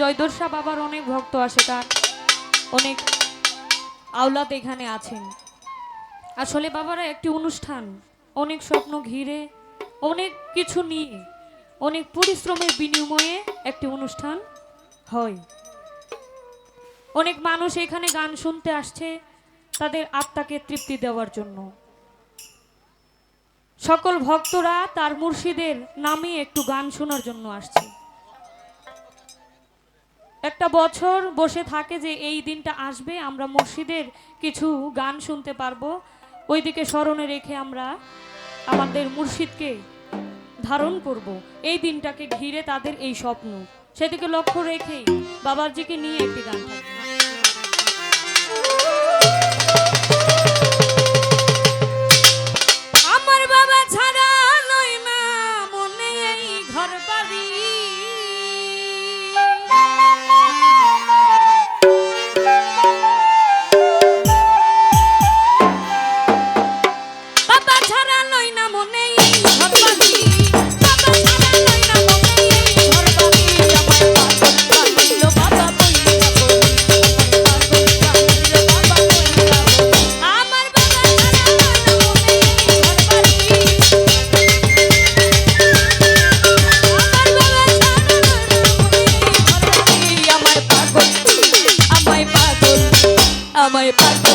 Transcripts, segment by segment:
জয়দর্শা বাবার অনেক ভক্ত আসে, তার অনেক আওলাদ এখানে আছেন। আসলে বাবারা একটি অনুষ্ঠান, অনেক স্বপ্ন ঘিরে, অনেক কিছু নিয়ে, অনেক পরিশ্রমের বিনিময়ে একটি অনুষ্ঠান হয়। অনেক মানুষ এখানে গান শুনতে আসছে, তাদের আত্মাকে তৃপ্তি দেওয়ার জন্য। সকল ভক্তরা তার মুর্শিদের নামে একটু গান শোনার জন্য আসছে। একটা বছর বসে থাকে যে এই দিনটা আসবে, আমরা মসজিদের কিছু গান শুনতে পারব। ওইদিকে স্মরণে রেখে আমরা আমাদের মুর্শিদকে ধারণ করব। এই দিনটাকে ঘিরে তাদের এই স্বপ্ন। সেদিকে লক্ষ্য রেখেই বাবাজিকে নিয়ে একটি গান থাকবে। bye back.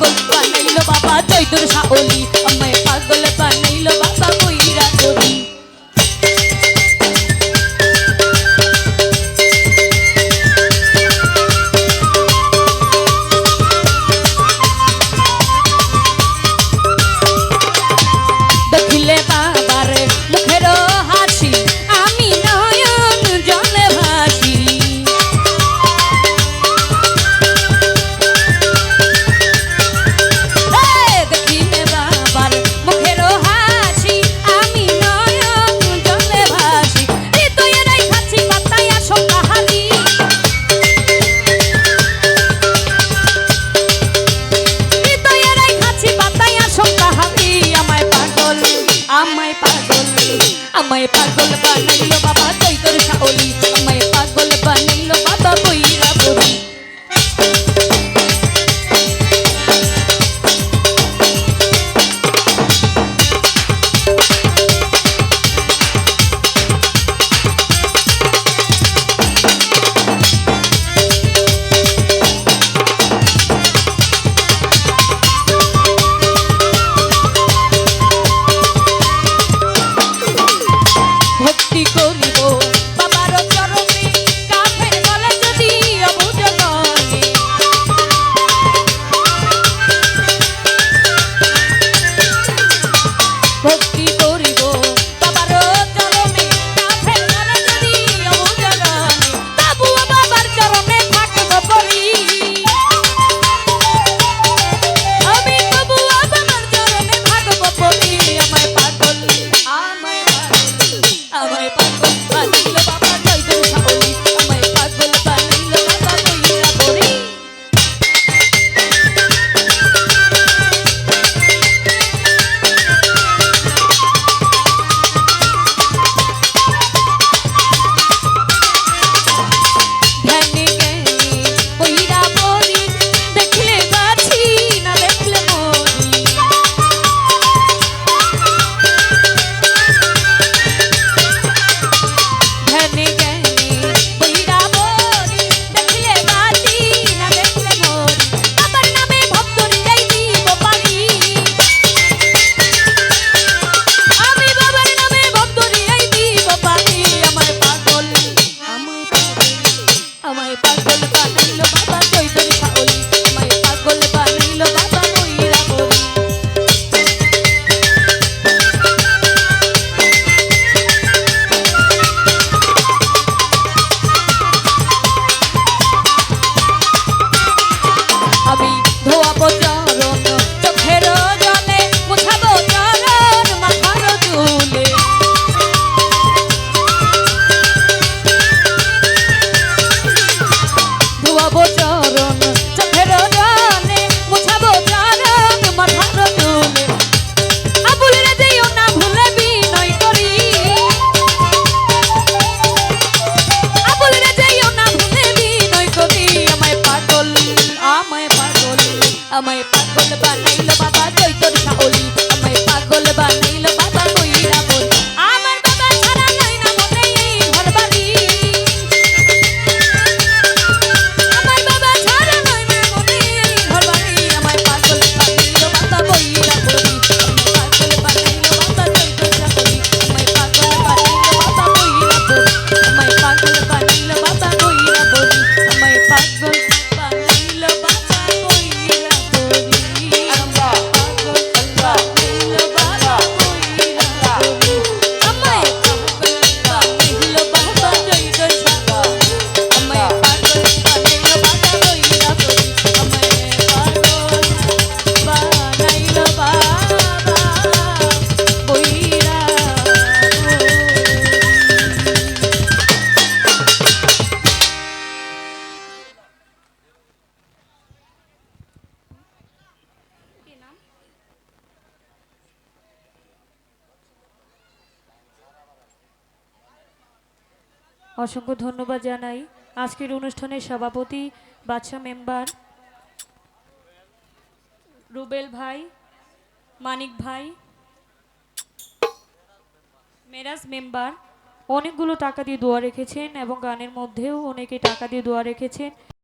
পাগল বানাইলো বাবা চৈতুর শাওলি। আমায় পাগল বানাইলো বাবা কই? অসংখ্য ধন্যবাদ জানাই। আজকের অনুষ্ঠানের সভাপতি বাদশা মেম্বার রুবেল ভাই, মানিক ভাই, মেরাজ মেম্বার। অনেকগুলো টাকা দিয়ে দোয়া রেখেছেন এবং গানের মধ্যেও অনেকে টাকা দিয়ে দোয়া রেখেছেন।